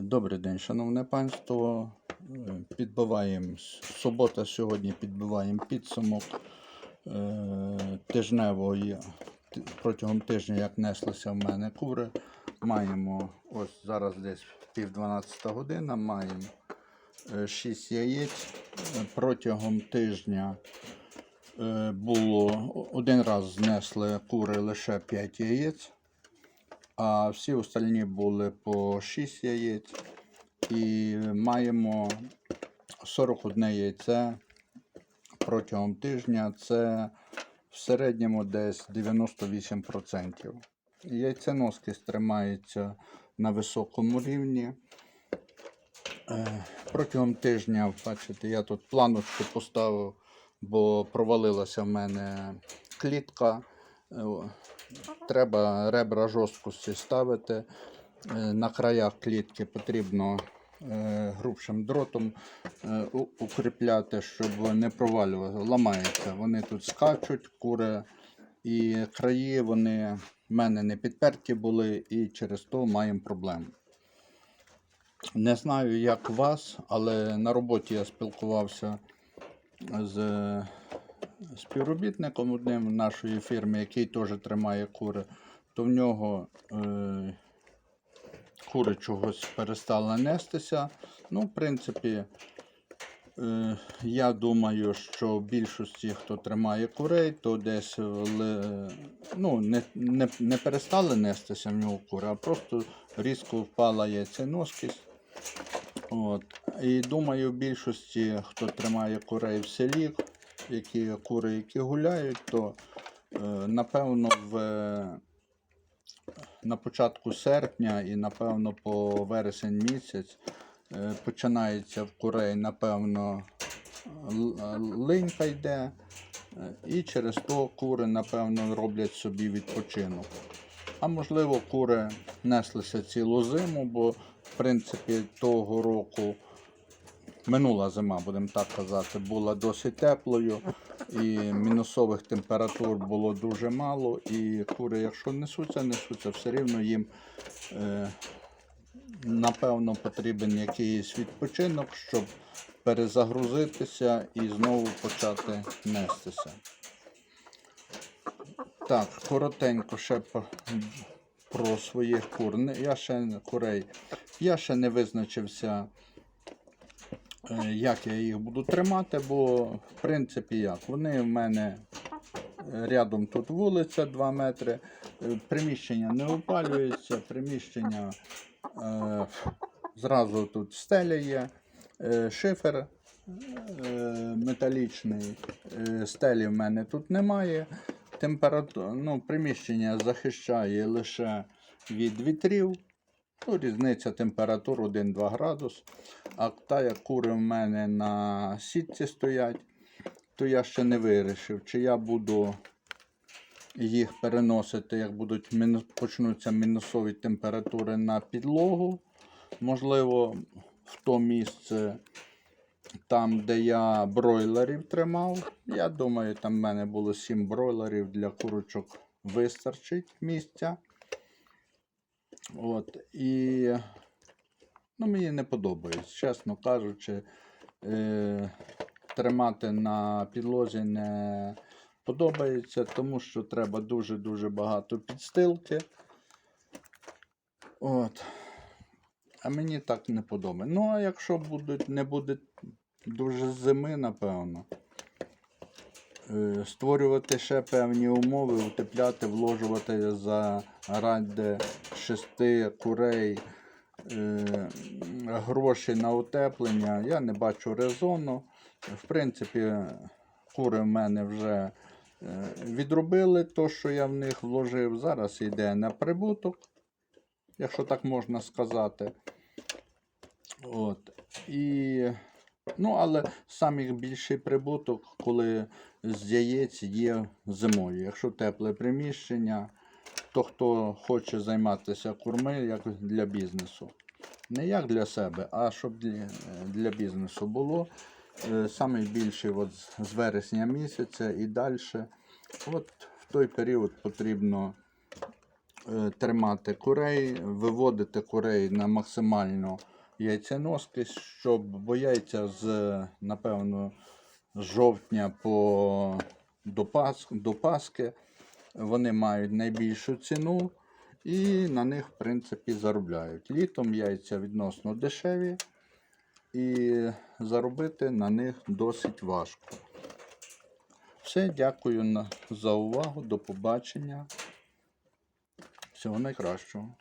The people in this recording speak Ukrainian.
Добрий день, шановне панство. Е, Підбиваємо субота сьогодні підбиваємо підсумок е, тижневої протягом тижня, як неслися в мене кури. Маємо ось зараз десь пів 12 година, маємо 6 яєць. Е, Протягом тижня було один раз знесли кури лише 5 яєць а всі остальні були по 6 яєць. І маємо 41 яйце протягом тижня. Це в середньому десь 98%. Яйценоски тримаються на високому рівні. Е, Протягом тижня, бачите, я тут планочку поставив, бо провалилася в мене клітка. Треба ребра жорсткості ставити. Е, На краях клітки потрібно е, грубшим дротом е, укріпляти, щоб не провалювати. Ламається. Вони тут скачуть, кури, і краї вони в мене не підперті були, і через то маємо проблему. Не знаю, як вас, але на роботі я спілкувався з співробітником одним нашої фірми, який теж тримає кури, то в нього е, кури чогось перестали нестися. Ну, в принципі, е, я думаю, що в більшості, хто тримає курей, то десь ну, не, не, не перестали нестися в нього кури, а просто різко впала яйценоскість. От. І думаю, в більшості, хто тримає курей в селі, які кури, які гуляють, то е, напевно в, на початку серпня і напевно по вересень місяць е, починається в курей, напевно, линька йде, е, і через то кури, напевно, роблять собі відпочинок. А можливо, кури неслися цілу зиму, бо в принципі того року минула зима, будемо так казати, була досить теплою, і мінусових температур було дуже мало. І кури, якщо несуться, несуться, все рівно їм е, напевно потрібен якийсь відпочинок, щоб перезагрузитися і знову почати нестися. Так, коротенько ще про своїх кур. Я ще курей. Я ще не визначився, як я їх буду тримати, бо в принципі як. Вони в мене е, рядом тут вулиця 2 метри. е, Приміщення не опалюється, приміщення е, зразу тут стеля є, е, шифер е, металічний, е, стелі в мене тут немає. Температура, ну, приміщення захищає лише від вітрів. Ну, різниця температур 1-2 градус. А та як кури в мене на сітці стоять, то я ще не вирішив, чи я буду їх переносити, як будуть почнуться мінусові температури на підлогу. Можливо, в то місце, там, де я бройлерів тримав. Я думаю, там в мене було 7 бройлерів для курочок вистачить місця. От, і ну, мені не подобається, чесно кажучи, е, тримати на підлозі не подобається, тому що треба дуже-дуже багато підстилки. От. А мені так не подобається. Ну, а якщо будуть, не буде дуже зими, напевно. е, Створювати ще певні умови, утепляти, вложувати заради шести курей е, гроші на утеплення. Я не бачу резону. В принципі, кури в мене вже е, відробили те, що я в них вложив. Зараз йде на прибуток, якщо так можна сказати. От. І, ну, але самий більший прибуток, коли з яєць є зимою. Якщо тепле приміщення, то хто хоче займатися курми як для бізнесу. Не як для себе, а щоб для, бізнесу було. Е, Самий от з- вересня місяця і далі. От в той період потрібно е, тримати курей, виводити курей на максимальну яйценоскість, щоб бо яйця з, напевно, з жовтня по до, Пас, до Паски вони мають найбільшу ціну і на них, в принципі, заробляють. Літом яйця відносно дешеві, і заробити на них досить важко. Все, дякую за увагу. До побачення. Всього найкращого.